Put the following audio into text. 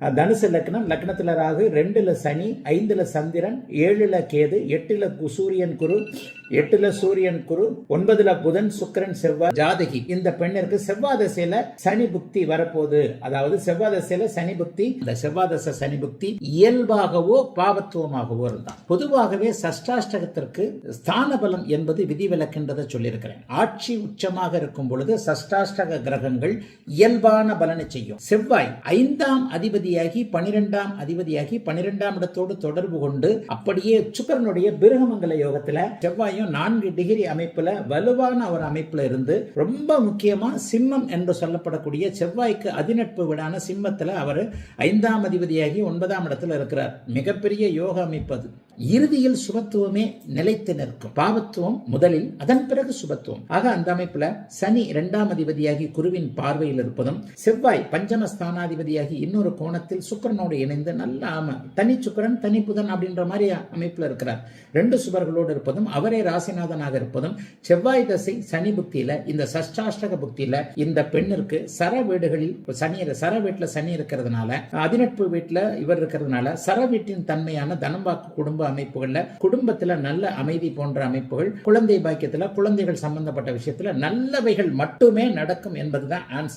தனுசு லக்னம் லக்னத்தில் ராகு ரெண்டுல சனி ஐந்துல சந்திரன் ஏழுல கேது எட்டுல கு- சூரியன் குரு எட்டுல சூரியன் குரு ஒன்பதுல புதன் சுக்கிரன் செவ்வாய் ஜாதகி. இந்த பெண்ணிற்கு செவ்வாய் தசையில சனி புக்தி வரப்போகுது. அதாவது செவ்வாய் தசையில சனி புக்தி இந்த செவ்வாய் தசை சனி புக்தி இயல்பாகவோ பாவத்துவமாகவோ இருந்தான் பொதுவாகவே சஷ்டாஷ்டகத்திற்கு ஸ்தான பலம் என்பது விதிவிலக்கின்றதை சொல்லியிருக்கிறேன். ஆட்சி உச்சமாக இருக்கும் பொழுது சஷ்டாஷ்டக கிரகங்கள் இயல்பான பலனை செய்யும். செவ்வாய் ஐந்தாம் அதிபதியாகி பனிரெண்டாம் அதிபதியாகி பனிரெண்டாம் இடத்தோடு தொடர்பு கொண்டு அப்படியே சுக்கரனுடைய பிருகமங்கல யோகத்துல செவ்வாய் செவ்வாயும் நான்கு டிகிரி அமைப்புல வலுவான ஒரு அமைப்புல இருந்து ரொம்ப முக்கியமா சிம்மம் என்று சொல்லப்படக்கூடிய செவ்வாய்க்கு அதிநட்பு விடான சிம்மத்தில் அவர் ஐந்தாம் அதிபதியாகி ஒன்பதாம் இடத்துல இருக்கிறார். மிகப்பெரிய யோக அமைப்பு அது. இறுதியில் சுபத்துவமே நிலைத்து நிற்கும். பாவத்துவம் முதலில் அதன் பிறகு சுபத்துவம். ஆக அந்த அமைப்புல சனி இரண்டாம் அதிபதியாகி குருவின் பார்வையில் இருப்பதும் செவ்வாய் பஞ்சம ஸ்தானாதிபதியாகி இன்னொரு கோணத்தில் சுக்கிரனோடு இணைந்து நல்ல ஆம தனி சுக்கிரன் தனி புதன் அப்படின்ற மாதிரி அமைப்புல இருக்கிறார். ரெண்டு சுபர்களோடு இருப்பதும் அவரே ராசிநாதனாக இருப்பதும் செவ்வாய் தசை சனி புக்தியில இந்த சஷ்டாஷ்டக புக்தியில இந்த பெண்ணிற்கு சர வீடுகளில் சனி சர வீட்டுல சனி இருக்கிறதுனால அதிநட்பு வீட்டுல இவர் இருக்கிறதுனால சர வீட்டின் தன்மையான தனம்பாக்கு குடும்ப அமைப்புகள்ல குடும்பத்துல நல்ல அமைதி போன்ற அமைப்புகள் குழந்தை பாக்கியத்துல குழந்தைகள் சம்பந்தப்பட்ட விஷயத்துல நல்லவைகள் மட்டுமே நடக்கும் என்பதுதான் ஆன்சர்